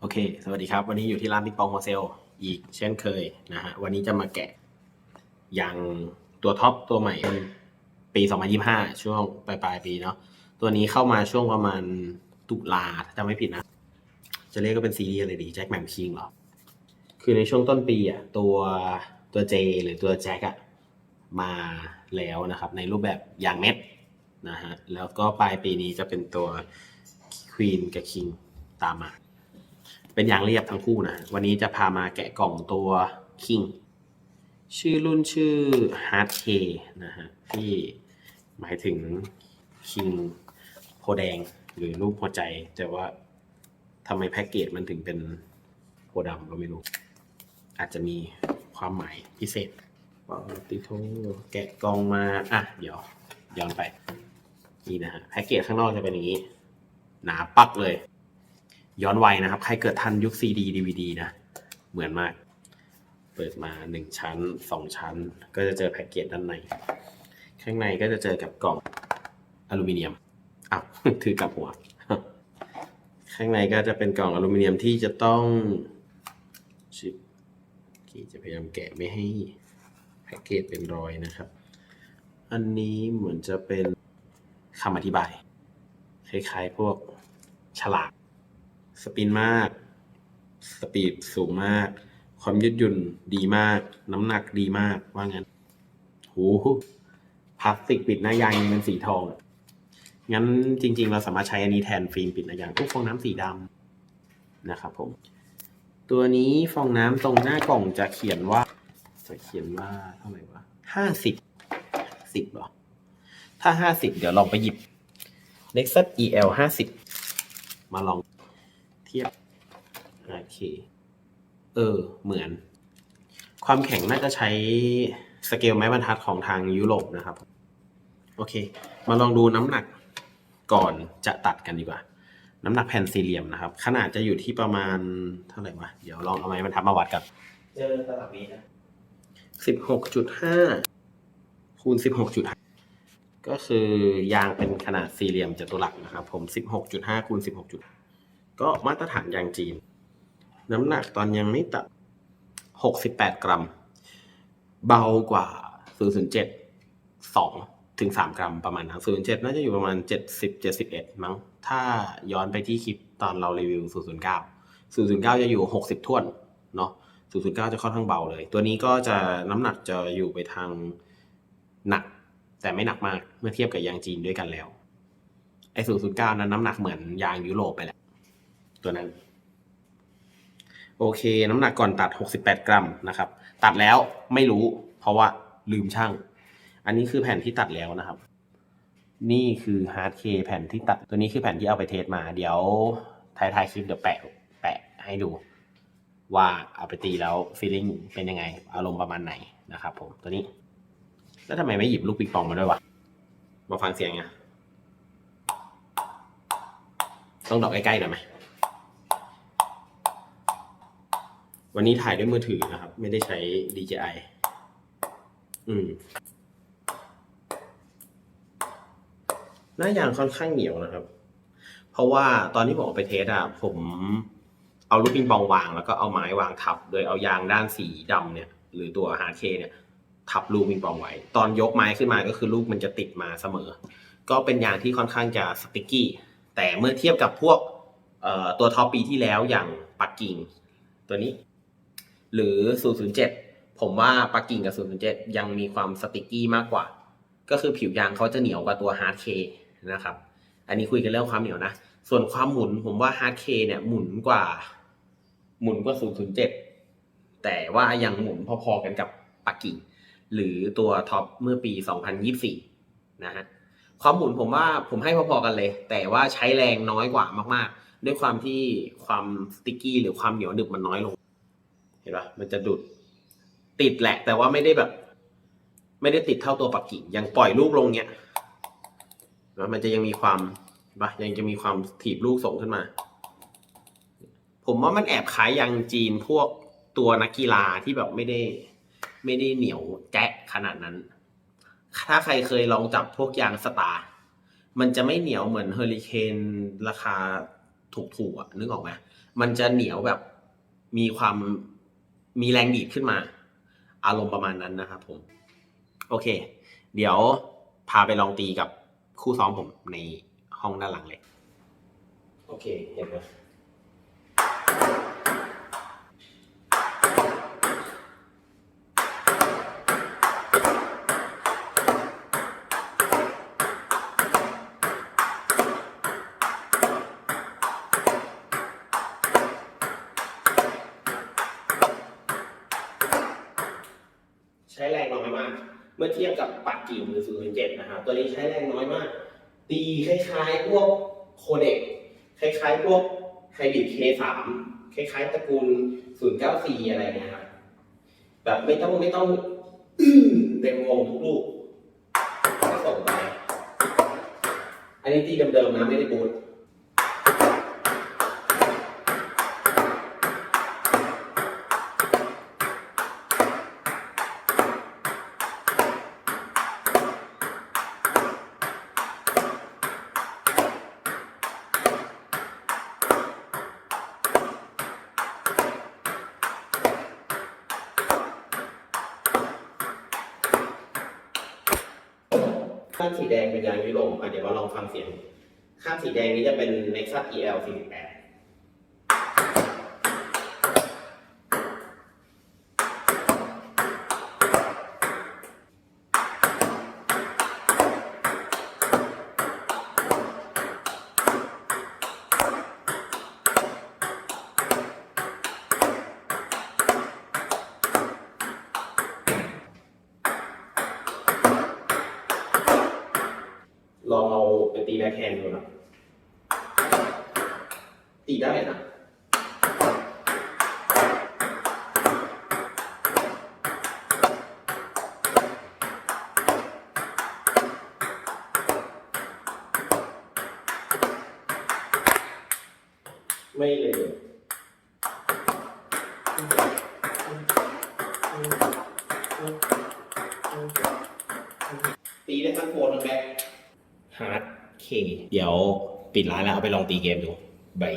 โอเค สวัสดีครับ วันนี้อยู่ที่ร้านบิ๊กปองโฮเซลอีกเช่นเคยนะฮะ วันนี้จะมาแกะอย่างตัวท็อปตัวใหม่ปี 2025 ช่วงปลายปลายปีเนาะ ตัวนี้เข้ามาช่วงประมาณตุลาถ้าจำไม่ผิดนะ จะเรียกก็เป็นซีรีส์อะไรดีแจ็คแมมคิงเหรอ คือในช่วงต้นปีอะตัวตัวเจหรือตัวแจ็คอะมาแล้วนะครับ ในรูปแบบยางเม็ดนะฮะ แล้วก็ปลายปีนี้จะเป็นตัวควีนกับคิงตามมา เป็นยางเรียบทั้งคู่นะ วันนี้จะพามาแกะกล่องตัวคิงชื่อรุ่นชื่อ Hard K นะฮะที่หมายถึงคิงโพแดงหรือรูปหัวใจ แต่ว่าทำไมแพ็กเกจมันถึงเป็นโพดำก็ไม่รู้ อาจจะมีความหมายพิเศษว้าวติโทแกะกล่องมา อะ เดี๋ยว ย้อนไป นี่นะฮะแพ็กเกจข้างนอกจะเป็นอย่างนี้ หนาปักเลย ย้อนวัยนะครับ ใครเกิดทันยุค CD DVD นะ เหมือนมาก เปิดมาหนึ่งชั้นสองชั้น ก็จะเจอแพ็กเกจด้านใน ข้างในก็จะเจอกับกล่องอลูมิเนียมอ้าวถือกลับหัว ข้างในก็จะเป็นกล่องอลูมิเนียมที่จะต้องชิปที่จะพยายามแกะไม่ให้แพ็กเกจเป็นรอยนะครับ อันนี้เหมือนจะเป็นคำอธิบาย คล้ายๆพวกฉลาก สปินมาก สปีดสูงมาก ความยืดหยุ่นดีมาก น้ำหนักดีมากว่างั้นโหพลาสติกปิดหน้ายางยังเป็นสีทอง งั้นจริง ๆ เราสามารถใช้อันนี้แทนฟิล์มปิดหน้ายางพวกฟองน้ำสีดำนะครับผม ตัวนี้ฟองน้ำตรงหน้ากล่องจะเขียนว่า จะเขียนว่าเท่าไหร่วะห้าสิบสิบหรอ ถ้าห้าสิบเดี๋ยวลองไปหยิบ Nexus EL ห้าสิบมาลอง เทียบโอเคเออ เหมือน ความแข็งน่าจะใช้สเกลไม้บรรทัดของทางยุโรปนะครับ โอเค มาลองดูน้ำหนักก่อนจะตัดกันดีกว่า น้ำหนักแผ่นสี่เหลี่ยมนะครับ ขนาดจะอยู่ที่ประมาณเท่าไหร่วะเดี๋ยวลองเอาไม้บรรทัดมาวัดกัน เจอตลับนี้นะสิบหกจุดห้าคูณสิบหกจุดก็คือยางเป็นขนาดสี่เหลี่ยมจัตุรัสนะครับ ผมสิบหกจุดห้าคูณสิบหกจุด ก็มาตรฐานยางจีน น้ำหนักตอนยังไม่ตัด 68 กรัม เบากว่า 007 2ถึง3กรัมประมาณนั้น007 น่าจะอยู่ประมาณ 70 71 มั้ง ถ้าย้อนไปที่คลิปตอนเรารีวิว 009 009 จะอยู่ 60ท่วนเนาะ009 จะค่อนข้างเบาเลย ตัวนี้ก็จะน้ำหนักจะอยู่ไปทางหนัก แต่ไม่หนักมากเมื่อเทียบกับยางจีนด้วยกันแล้วไอ้009 นั้นน้ำหนักเหมือนยางยุโรปไปแล้ว ตัวนั้น โอเค น้ำหนักก่อนตัด 68 กรัมนะครับ ตัดแล้วไม่รู้ เพราะว่าลืมช่าง อันนี้คือแผ่นที่ตัดแล้วนะครับ นี่คือฮาร์ดเคแผ่นที่ตัด ตัวนี้คือแผ่นที่เอาไปเทสมา เดี๋ยวท้ายคลิปเดี๋ยวแปะแปะให้ดู ว่าเอาไปตีแล้วฟีลลิ่งเป็นยังไง อารมณ์ประมาณไหนนะครับ ผมตัวนี้ แล้วทำไมไม่หยิบลูกปิงปองมาด้วยวะมาฟังเสียงไงต้องดอกใกล้ๆหน่อยไหม วันนี้ถ่ายด้วยมือถือนะครับ ไม่ได้ใช้ DJI อืม หน้ายางค่อนข้างเหนียวนะครับ เพราะว่าตอนที่ผมเอาไปเทสอะผมเอาลูกปิงปองวางแล้วก็เอาไม้วางทับ โดยเอายางด้านสีดำเนี่ย หรือตัวฮาร์เคเนี่ย ทับลูกปิงปองไว้ ตอนยกไม้ขึ้นมาก็คือลูกมันจะติดมาเสมอ ก็เป็นยางที่ค่อนข้างจะสติกกี้ แต่เมื่อเทียบกับพวกตัวท็อปปีที่แล้วอย่างปักกิ่งตัวนี้ หรือ 007 ผมว่าปักกิ่งกับ 007 ยังมีความสติกกี้มากกว่า ก็คือผิวยางเขาจะเหนียวกว่าตัว Hard K นะครับ อันนี้คุยกันเรื่องความเหนียวนะ ส่วนความหมุนผมว่า Hard K เนี่ยหมุนกว่า หมุนกว่า 007 แต่ว่ายังหมุนพอๆกันกับปักกิ่ง หรือตัวท็อปเมื่อปี 2024 นะฮะความหมุนผมว่าผมให้พอๆกันเลย แต่ว่าใช้แรงน้อยกว่ามากๆ ด้วยความที่ความสติกกี้หรือความเหนียวหนึบมันน้อยลง ห็นปะมันจะดุด ติดแหละ แต่ว่าไม่ได้แบบ ไม่ได้ติดเท่าตัวปักกิ่งยังปล่อยลูกลงเนี้ยแล้วมันจะยังมีความเห็นปะยังจะมีความถีบลูกส่งขึ้นมา ผมว่ามันแอบคล้ายยางจีนพวกตัวนักกีฬาที่แบบไม่ได้ ไม่ได้เหนียวแจ๊ะขนาดนั้น ถ้าใครเคยลองจับพวกยางสตาร์มันจะไม่เหนียวเหมือนเฮอริเคนราคาถูกๆอะนึกออกไหมมันจะเหนียวแบบมีความ มีแรงดีดขึ้นมา อารมณ์ประมาณนั้นนะครับผม โอเค เดี๋ยวพาไปลองตีกับคู่ซ้อมผมในห้องด้านหลังเลย โอเค เห็นไหม ใช้แรงน้อยมาก เมื่ อเทียบกับปัดกิ่งหรือศูนย์เจ็ดนะครับ ตัวนี้ใช้แรงน้อยมาก ตีคล้ายๆพวกโคเด็ก คล้ายๆพวกไฮบริด K3 คล้ายๆตระกูล 094 อะไรเงี้ยครับ แบบไม่ต้องไม่ต้องอื้อเต็มวงทุกลูกก็ส่งไป อันนี้ตีเดิมๆนะไม่ได้บูท ข้ามสีแดงเป็นยางยุโรปอะเดี๋ยวเราลองฟังเสียงข้ามสีแดงนี้จะเป็น Nexus EL 48 ลองเอาไปตีแบ็คแฮนด์ดูครับตีได้นะ ไม่เลย ตีได้ทั้งโฟนทั้งแบ็ค ฮาร์ดเคเดี๋ยวปิดร้านแล้วเอาไปลองตีเกมดูบาย